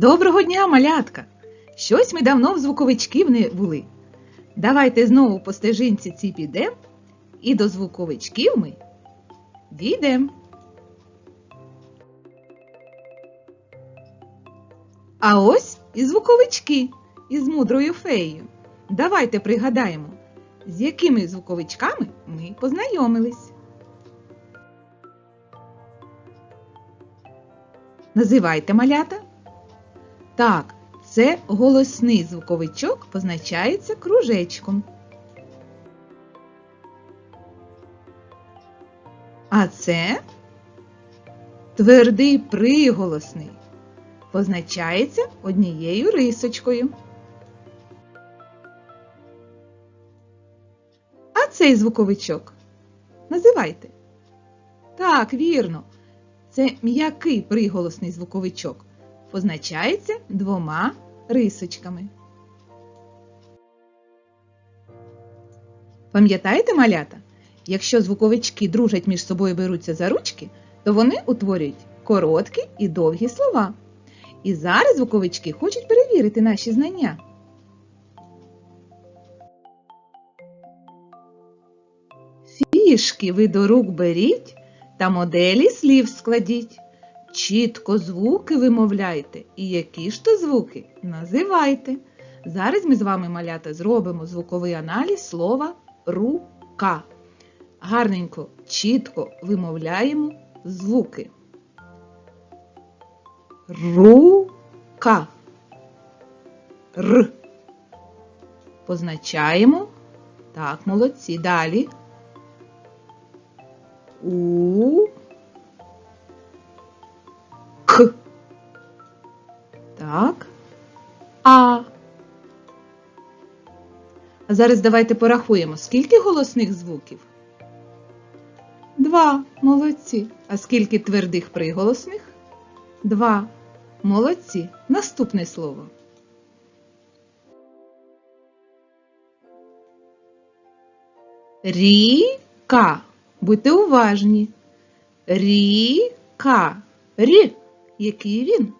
Доброго дня, малятка! Щось ми давно в звуковичків не були. Давайте знову по стежинці ці підемо і до звуковичків ми дійдемо. А ось і звуковички із мудрою феєю. Давайте пригадаємо, з якими звуковичками ми познайомились. Називайте малята. Так, це голосний звуковичок позначається кружечком. А це твердий приголосний позначається однією рисочкою. А цей звуковичок називайте. Так, вірно. Це м'який приголосний звуковичок позначається двома рисочками. Пам'ятаєте, малята? Якщо звуковички дружать між собою беруться за ручки, то вони утворюють короткі і довгі слова. І зараз звуковички хочуть перевірити наші знання. Фішки ви до рук беріть та моделі слів складіть. Чітко звуки вимовляйте. І які ж то звуки називайте. Зараз ми з вами, малята, зробимо звуковий аналіз слова рука. Гарненько, чітко вимовляємо звуки. Рука. Р. Позначаємо. Так, молодці. Далі. У. Так. А. А зараз давайте порахуємо, скільки голосних звуків? Два. Молодці. А скільки твердих приголосних? Два. Молодці. Наступне слово. Ріка. Будьте уважні. Ріка. Рі. Який він?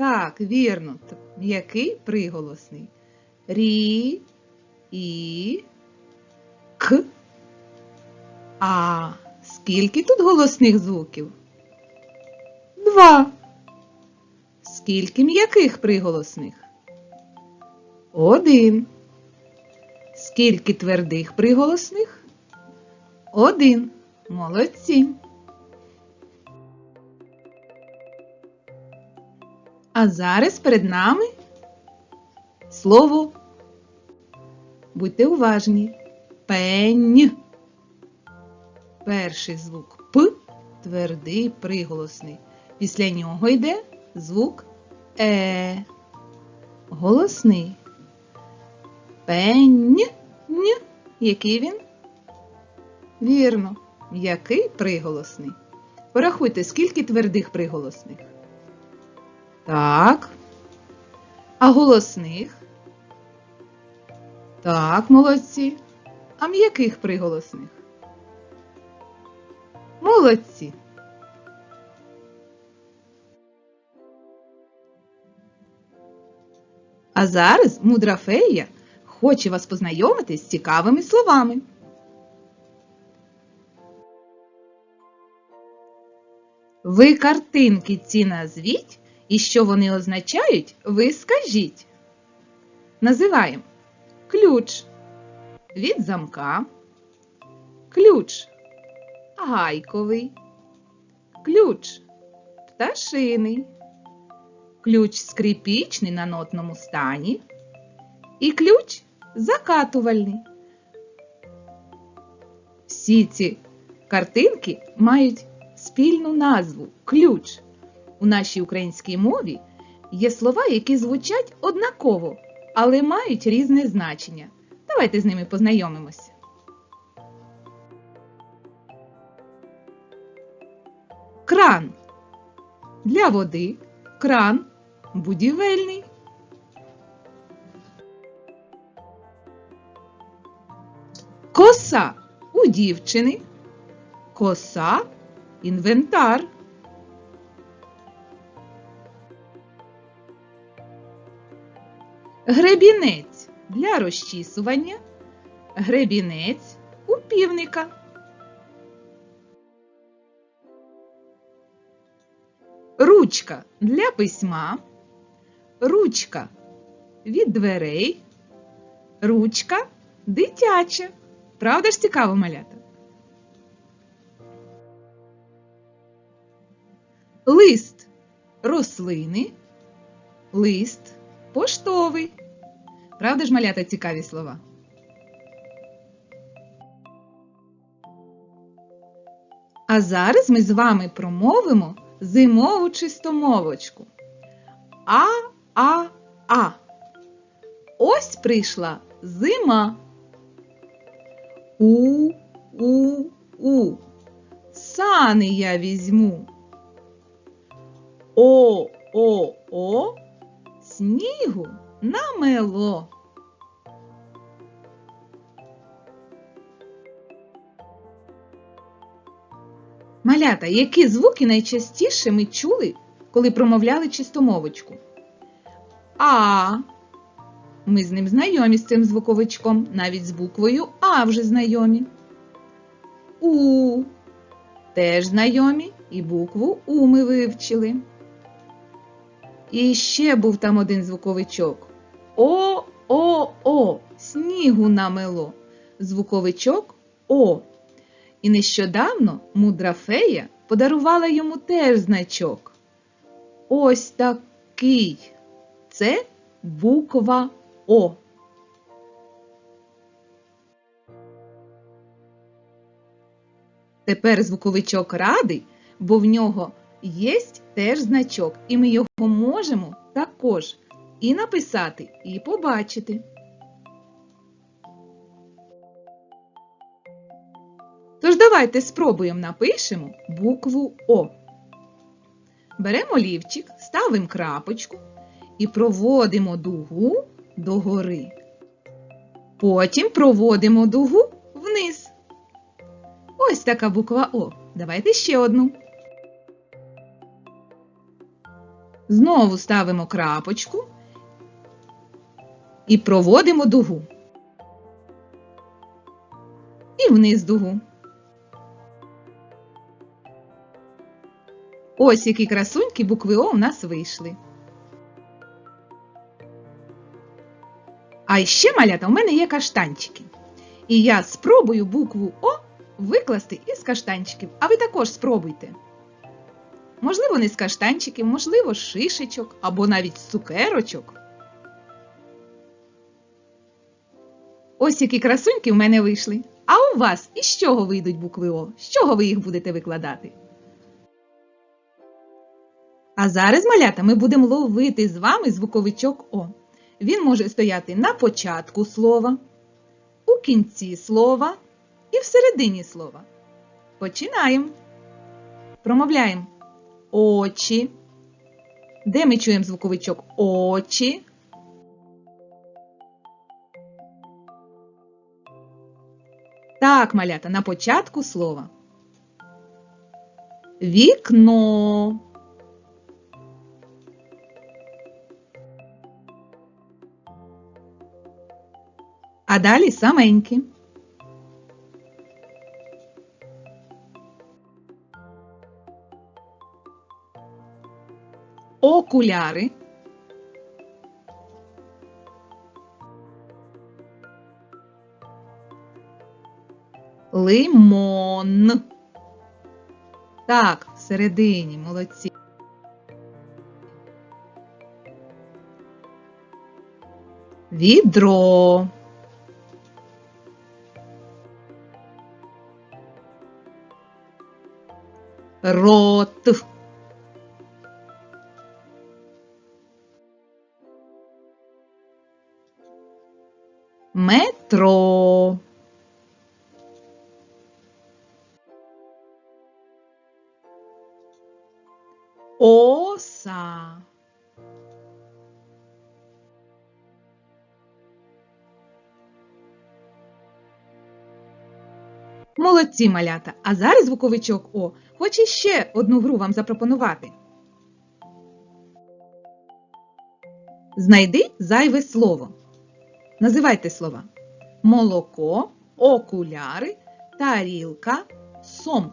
Так, вірно. Т- Який приголосний? Рі. І. К. А. Скільки тут голосних звуків? Два. Скільки м'яких приголосних? Один. Скільки твердих приголосних? Один. Молодці. А зараз перед нами слово. Будьте уважні. Пень. Перший звук П твердий приголосний. Після нього йде звук Е. Голосний. Пень. Який він? Вірно. М'який приголосний. Порахуйте, скільки твердих приголосних. Так. А голосних? Так, молодці. А м'яких приголосних? Молодці. А зараз мудра фея хоче вас познайомити з цікавими словами. Ви картинки ці назвіть, і що вони означають, ви скажіть. Називаємо ключ від замка, ключ гайковий, ключ пташиний, ключ скрипічний на нотному стані і ключ закатувальний. Всі ці картинки мають спільну назву ключ. У нашій українській мові є слова, які звучать однаково, але мають різне значення. Давайте з ними познайомимося. Кран для води, кран будівельний. Коса у дівчини, коса інвентар. Гребінець для розчісування. Гребінець у півника. Ручка для письма. Ручка від дверей. Ручка дитяча. Правда ж цікаво малята? Лист рослини. Лист поштовий. Правда ж малята цікаві слова? А зараз ми з вами промовимо зимову чистомовочку. А, а, а. Ось прийшла зима. У, у, у. Сани я візьму. О, о, о. Снігу намело. Малята, які звуки найчастіше ми чули, коли промовляли чистомовочку? А. Ми з ним знайомі з цим звуковичком, навіть з буквою А вже знайомі. У. Теж знайомі і букву У ми вивчили. І ще був там один звуковичок. О, о, о, снігу намело. Звуковичок О. І нещодавно мудра фея подарувала йому теж значок. Ось такий. Це буква О. Тепер звуковичок радий, бо в нього є теж значок, і ми його можемо також і написати, і побачити. Тож давайте спробуємо напишемо букву О. Беремо олівчик, ставимо крапочку і проводимо дугу догори. Потім проводимо дугу вниз. Ось така буква О. Давайте ще одну. Знову ставимо крапочку і проводимо дугу. І вниз дугу. Ось які красунькі букви О у нас вийшли. А ще, малята, у мене є каштанчики. І я спробую букву О викласти із каштанчиків. А ви також спробуйте. Можливо, не з каштанчиків, можливо, шишечок або навіть з цукерочок. Ось які красуньки в мене вийшли. А у вас із чого вийдуть букви О? З чого ви їх будете викладати? А зараз, малята, ми будемо ловити з вами звуковичок О. Він може стояти на початку слова, у кінці слова і всередині слова. Починаємо. Промовляємо очі. Де ми чуємо звуковичок очі? Так, малята, на початку слова. Вікно. А далі саменькі. Окуляри. Лимон. Так, всередині, молодці. Відро. Рот. Метро. Оса. Молодці малята! А зараз звуковичок О хоче ще одну гру вам запропонувати. Знайди зайве слово. Називайте слова. Молоко, окуляри, тарілка, сом.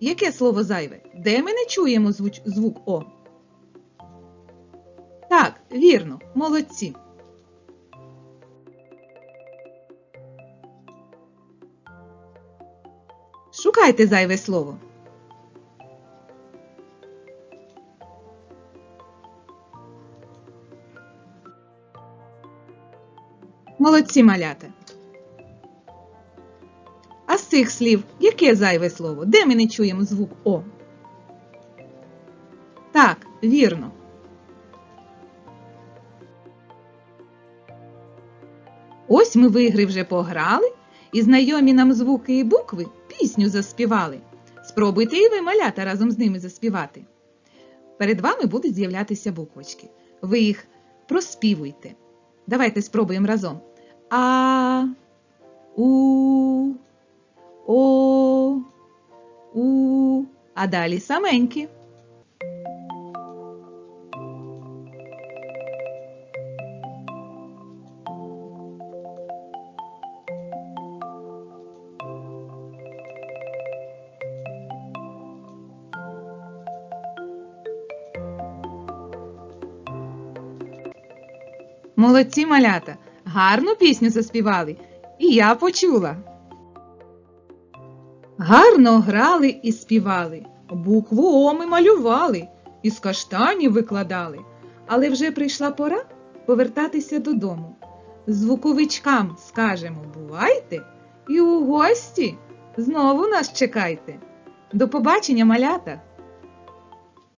Яке слово зайве? Де ми не чуємо звук О? Так, вірно, молодці. Шукайте зайве слово. Молодці малята. А з цих слів яке зайве слово? Де ми не чуємо звук О? Так, вірно. Ось ми в ігри вже пограли і знайомі нам звуки і букви пісню заспівали. Спробуйте і ви малята разом з ними заспівати. Перед вами будуть з'являтися буквочки. Ви їх проспівуйте. Давайте спробуємо разом. А, У, О, У. А далі саменькі. Молодці малята, гарну пісню заспівали, і я почула. Гарно грали і співали, букву О ми малювали, із каштанів викладали. Але вже прийшла пора повертатися додому. Звуковичкам скажемо бувайте і у гості знову нас чекайте. До побачення, малята!